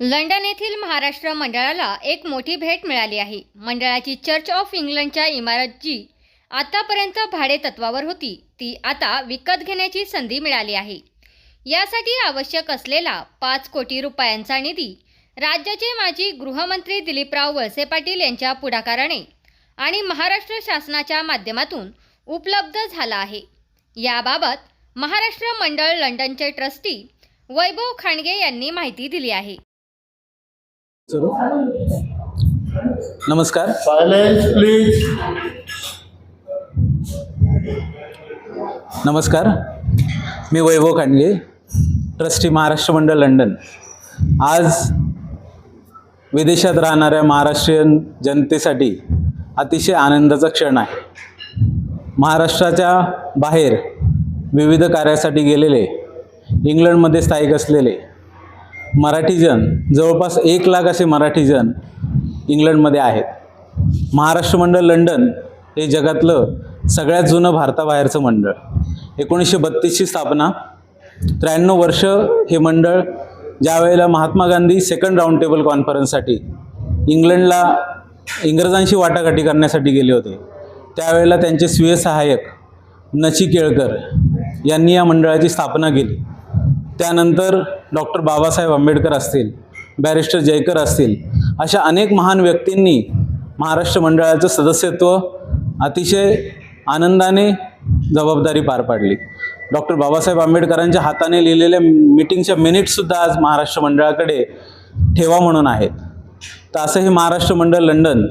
London येथील महाराष्ट्र मंडळाला एक मोठी भेट मिळाली आहे. मंडळाची चर्च ऑफ इंग्लंडच्या इमारत जी आतापर्यंत भाडे तत्वावर होती ती आता विकत घेण्याची संधी मिळाली आहे. यासाठी आवश्यक असलेला पाच कोटी रुपयांचा निधी राज्याचे माजी गृहमंत्री दिलीपराव वळसे पाटील यांच्या पुढाकाराने आणि महाराष्ट्र शासनाच्या माध्यमातून उपलब्ध झाला आहे. याबाबत महाराष्ट्र मंडळ लंडनचे ट्रस्टी वैभव खांडगे यांनी माहिती दिली आहे. नमस्कार। Please. नमस्कार। मी वैभव खांडगे ट्रस्टी महाराष्ट्र मंडळ लंडन. आज विदेशात राहणाऱ्या महाराष्ट्रीयन जनतेसाठी अतिशय आनंदाचा क्षण आहे. महाराष्ट्राच्या बाहेर विविध कार्यासाठी गेलेले इंग्लंडमध्ये स्थायिक असलेले मराठीजन जवळपास एक लाख असे मराठीजन इंग्लंडमध्ये आहेत. महाराष्ट्र मंडळ लंडन हे जगातलं सगळ्यात जुनं भारताबाहेरचं मंडळ. एकोणीसशे बत्तीसची स्थापना त्र्याण्णव वर्ष हे मंडळ ज्यावेळेला Mahatma Gandhi second round table कॉन्फरन्ससाठी इंग्लंडला इंग्रजांशी वाटाघाटी करण्यासाठी गेले होते. त्यावेळेला त्यांचे स्वीय सहाय्यक नची केळकर यांनी या मंडळाची स्थापना केली. त्यानंतर डॉक्टर बाबासाहेब आंबेडकर असतील बॅरिस्टर जयकर असतील अशा अनेक महान व्यक्तींनी महाराष्ट्र मंडळाचं सदस्यत्व अतिशय आनंदाने जबाबदारी पार पाडली. डॉक्टर बाबासाहेब आंबेडकरांच्या हाताने लिहिलेल्या मिटिंगच्या मिनिट्ससुद्धा आज महाराष्ट्र मंडळाकडे ठेवा म्हणून आहेत. तर असं हे महाराष्ट्र मंडळ लंडन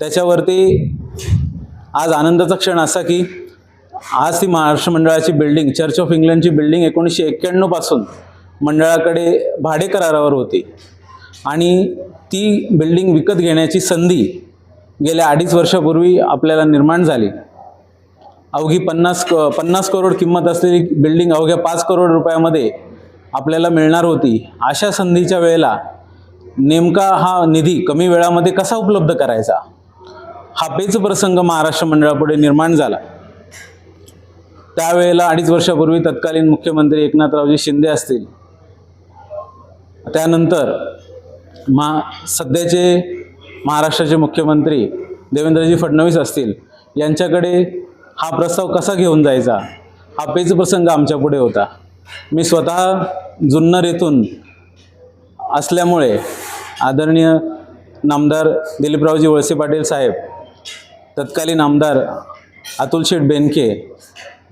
त्याच्यावरती आज आनंदाचा क्षण असा की आज ती महाराष्ट्र मंडळाची बिल्डिंग चर्च ऑफ इंग्लंडची बिल्डिंग एकोणीसशे एक्क्याण्णवपासून मंडळाकडे भाडे करारावर होती. आणि ती बिल्डिंग विकत घेण्याची संधी गेल्या अडीच वर्षापूर्वी आपल्याला निर्माण झाली. अवघी पन्नास क पन्नास करोड किंमत असलेली बिल्डिंग अवघ्या पाच करोड रुपयामध्ये आपल्याला मिळणार होती. अशा संधीच्या वेळेला नेमका हा निधी कमी वेळामध्ये कसा उपलब्ध करायचा? हा पेच प्रसंग महाराष्ट्र मंडळापुढे निर्माण झाला. त्यावेळेला अडीच वर्षापूर्वी तत्कालीन मुख्यमंत्री एकनाथरावजी शिंदे असतील. त्यानंतर मा सध्याचे महाराष्ट्राचे मुख्यमंत्री देवेंद्रजी फडणवीस असतील. यांच्याकडे हा प्रस्ताव कसा घेऊन जायचा? हा पेच प्रसंग आमच्यापुढे होता. मी स्वतः जुन्नर येथून असल्यामुळे आदरणीय नामदार दिलीपरावजी वळसे पाटील साहेब तत्कालीन आमदार अतुल शेठ बेनके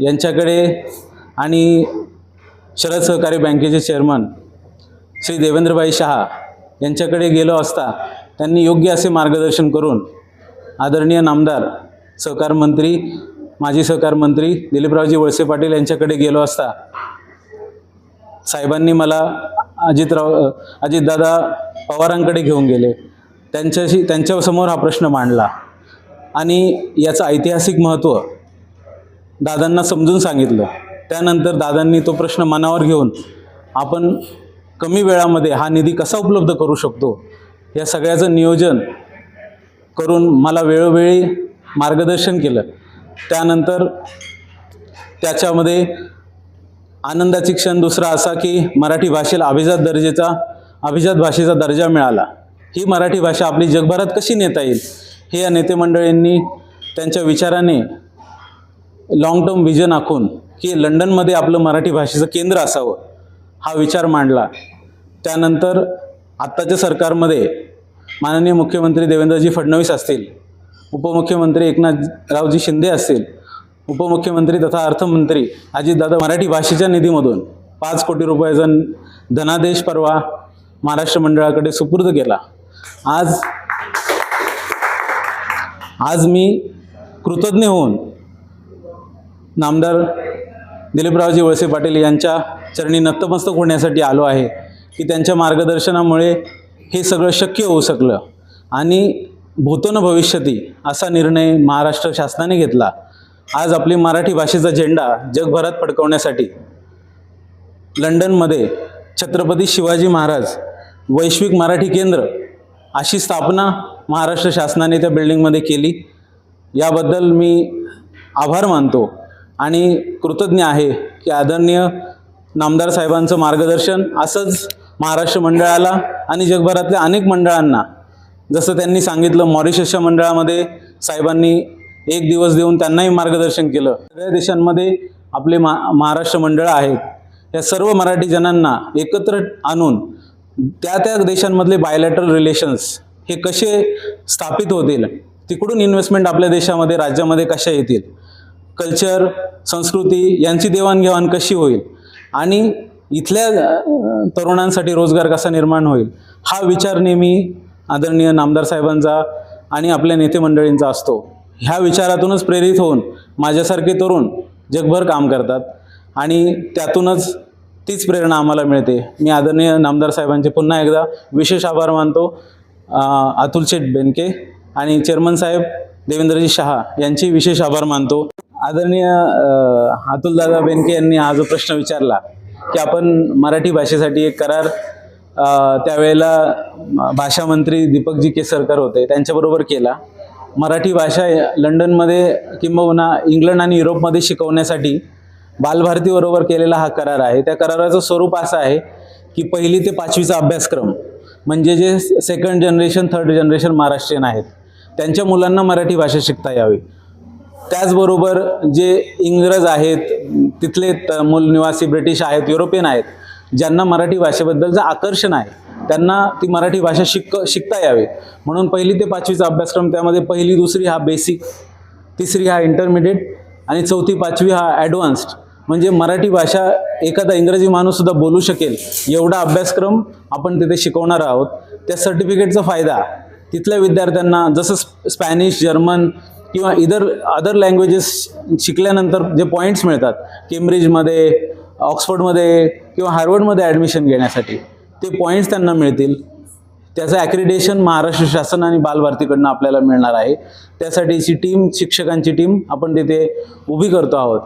यांच्याकडे आणि शरद सहकारी बँकेचे चेअरमन श्री देवेंद्रभाई शहा यांच्याकडे गेलो असता त्यांनी योग्य असे मार्गदर्शन करून आदरणीय नामदार सहकार मंत्री माजी सहकार मंत्री दिलीपरावजी वळसे पाटील यांच्याकडे गेलो असता साहेबांनी मला अजितराव अजितदादा पवारांकडे घेऊन गेले. त्यांच्याशी त्यांच्यासमोर हा प्रश्न मांडला. आणि याचं ऐतिहासिक महत्त्व दादांना समजून सांगितलं. त्यानंतर दादांनी तो प्रश्न मनावर घेऊन आपण कमी वेळामध्ये हा निधी कसा उपलब्ध करू शकतो? या सगळ्याचं नियोजन करून मला वेळोवेळी मार्गदर्शन केलं. त्यानंतर त्याच्यामध्ये आनंदाची क्षण दुसरा असा की मराठी भाषेला अभिजात दर्जेचा अभिजात भाषेचा दर्जा मिळाला. ही मराठी भाषा आपली जगभरात कशी नेता येईल? हे या नेते मंडळींनी त्यांच्या विचाराने लॉंग टर्म विजन आखून की लंडनमध्ये आपलं मराठी भाषेचं केंद्र असावं हा विचार मांडला. त्यानंतर आत्ताच्या सरकारमध्ये माननीय मुख्यमंत्री देवेंद्रजी फडणवीस असतील उपमुख्यमंत्री एकनाथरावजी शिंदे असतील उपमुख्यमंत्री तथा अर्थमंत्री अजितदादा मराठी भाषेच्या निधीमधून पाच कोटी रुपयाचा धनादेश परवा महाराष्ट्र मंडळाकडे सुपूर्द केला. आज आज मी कृतज्ञ होऊन नामदार दिलीपरावजी वळसे पाटील यांच्या चरणी नतमस्तक होण्यासाठी आलो आहे की त्यांच्या मार्गदर्शनामुळे हे सगळं शक्य होऊ शकलं. आणि भूतन भविष्यती असा निर्णय महाराष्ट्र शासनाने घेतला. आज आपली मराठी भाषेचा झेंडा जगभरात फडकवण्यासाठी लंडनमध्ये छत्रपती शिवाजी महाराज वैश्विक मराठी केंद्र अशी स्थापना महाराष्ट्र शासनाने त्या बिल्डिंगमध्ये केली. याबद्दल मी आभार मानतो. आणि कृतज्ञ आहे की आदरणीय नामदार साहेबांचं मार्गदर्शन असंच महाराष्ट्र मंडळाला आणि जगभरातल्या अनेक मंडळांना. जसं त्यांनी सांगितलं मॉरिशसच्या मंडळामध्ये साहेबांनी एक दिवस देऊन त्यांनाही मार्गदर्शन केलं. सगळ्या देशांमध्ये आपले मा महाराष्ट्र मंडळ आहेत. या सर्व मराठी जनांना एकत्र आणून त्या त्या देशांमधले बायलॅटरल रिलेशन्स हे कसे स्थापित होतील? तिकडून इन्व्हेस्टमेंट आपल्या देशामध्ये राज्यामध्ये कशा येतील? कल्चर संस्कृती यांची देवाणघेवाण कशी होईल? आणि इथल्या तरुणांसाठी रोजगार कसा निर्माण होईल? हा विचार नेहमी आदरणीय नामदार साहेबांचा आणि आपल्या नेते मंडळींचा असतो. ह्या विचारातूनच प्रेरित होऊन माझ्यासारखे तरुण जगभर काम करतात. आणि त्यातूनच तीच प्रेरणा आम्हाला मिळते. मी आदरणीय नामदार साहेबांचे पुन्हा एकदा विशेष आभार मानतो. अतुल शेठ बेनके आणि चेअरमन साहेब देवेंद्रजी शहा यांचे विशेष आभार मानतो. आदरणीय अ, अतुलदादा बेनके यांनी हा जो प्रश्न विचारला की आपण मराठी भाषेसाठी एक करार त्यावेळेला भाषा मंत्री दीपकजी केसरकर होते त्यांच्याबरोबर केला. मराठी भाषा लंडनमध्ये किंबहुना इंग्लंड आणि युरोपमध्ये शिकवण्यासाठी बालभारतीबरोबर केलेला हा करार आहे. त्या कराराचं स्वरूप असं आहे की पहिली ते पाचवीचा अभ्यासक्रम म्हणजे जे second generation third generation Maharashtrian आहेत त्यांच्या मुलांना मराठी भाषा शिकता यावी. त्याचबरोबर जे इंग्रज आहेत तिथले त- मूल निवासी ब्रिटिश आहेत युरोपियन आहेत ज्यांना मराठी भाषेबद्दलचं आकर्षण आहे त्यांना ती मराठी भाषा शिक शिकता यावी. म्हणून पहिली ते पाचवीचा अभ्यासक्रम त्यामध्ये पहिली दुसरी हा बेसिक तिसरी हा इंटरमिडिएट आणि चौथी पाचवी हा ॲडव्हान्स्ड म्हणजे मराठी भाषा एखादा इंग्रजी माणूससुद्धा बोलू शकेल. एवढा अभ्यासक्रम आपण तिथे शिकवणार आहोत. त्या सर्टिफिकेटचा फायदा तिथल्या विद्यार्थ्यांना जसं स्पॅनिश जर्मन किंवा इतर अदर लँग्वेजेस शिकल्यानंतर जे पॉईंट्स मिळतात केम्ब्रिजमध्ये ऑक्सफोर्डमध्ये किंवा हार्वर्डमध्ये ॲडमिशन घेण्यासाठी ते पॉईंट्स त्यांना मिळतील. त्याचं ॲक्रिडेशन महाराष्ट्र शासन आणि बालभारतीकडनं आपल्याला मिळणार आहे. त्यासाठीची टीम शिक्षकांची टीम आपण तिथे उभी करतो आहोत.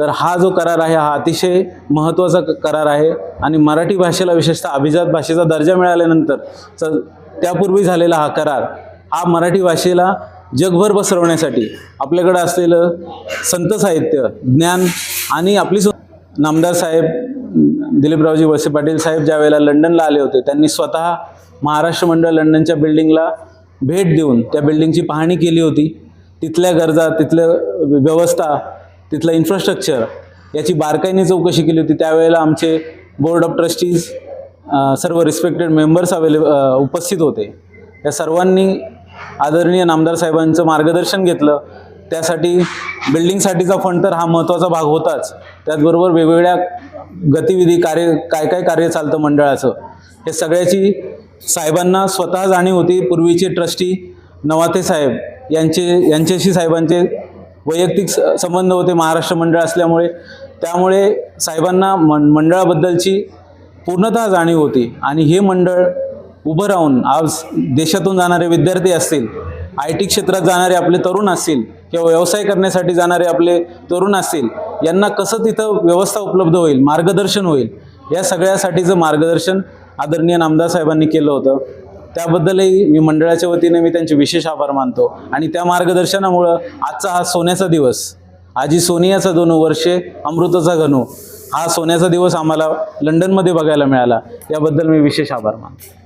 तर हा जो करार आहे हा अतिशय महत्त्वाचा क- करार आहे. आणि मराठी भाषेला विशेषतः अभिजात भाषेचा दर्जा मिळाल्यानंतर त्यापूर्वी झालेला हा करार हा मराठी भाषेला जगभर पसरवण्यासाठी. आपल्याकडं असलेलं संत साहित्य ज्ञान आणि आपली नामदार साहेब दिलीपरावजी वळसे पाटील साहेब ज्या वेळेला लंडनला आले होते त्यांनी स्वतः महाराष्ट्र मंडळ लंडनच्या बिल्डिंगला भेट देऊन त्या बिल्डिंगची पाहणी केली होती. तिथल्या गरजा तिथलं व्यवस्था तिथलं इन्फ्रास्ट्रक्चर याची बारकाईने चौकशी केली होती. त्यावेळेला आमचे बोर्ड ऑफ ट्रस्टीज सर्व रिस्पेक्टेड मेंबर्स अवेलेब उपस्थित होते. या सर्वांनी आदरणीय नामदार साहेबांचं मार्गदर्शन घेतलं. त्यासाठी बिल्डिंगसाठीचा फंड तर हा महत्त्वाचा भाग होताच. त्याचबरोबर वेगवेगळ्या गतिविधी कार्य काय काय कार्य चालतं मंडळाचं हे सगळ्याची साहेबांना स्वतः जाणीव होती. पूर्वीचे ट्रस्टी नवाते साहेब यांचे यांच्याशी साहेबांचे वैयक्तिक स- संबंध होते. महाराष्ट्र मंडळ असल्यामुळे त्यामुळे साहेबांना मन मंडळाबद्दलची पूर्णतः जाणीव होती. आणि हे मंडळ उभं राहून आज देशातून जाणारे विद्यार्थी असतील आय टी क्षेत्रात जाणारे आपले तरुण असतील किंवा व्यवसाय करण्यासाठी जाणारे आपले तरुण असतील यांना कसं तिथं व्यवस्था उपलब्ध होईल मार्गदर्शन होईल या सगळ्यासाठीचं मार्गदर्शन आदरणीय नामदार साहेबांनी केलं होतं त्याबद्दलही मी मंडळाच्या वतीने मी त्यांचे विशेष आभार मानतो. आणि त्या मार्गदर्शनामुळं आजचा हा सोन्याचा दिवस आजी सोनियाचा दोन वर्षे अमृताचा घनू हा सोन्याचा दिवस आम्हाला लंडनमध्ये बघायला मिळाला याबद्दल मी विशेष आभार मानतो.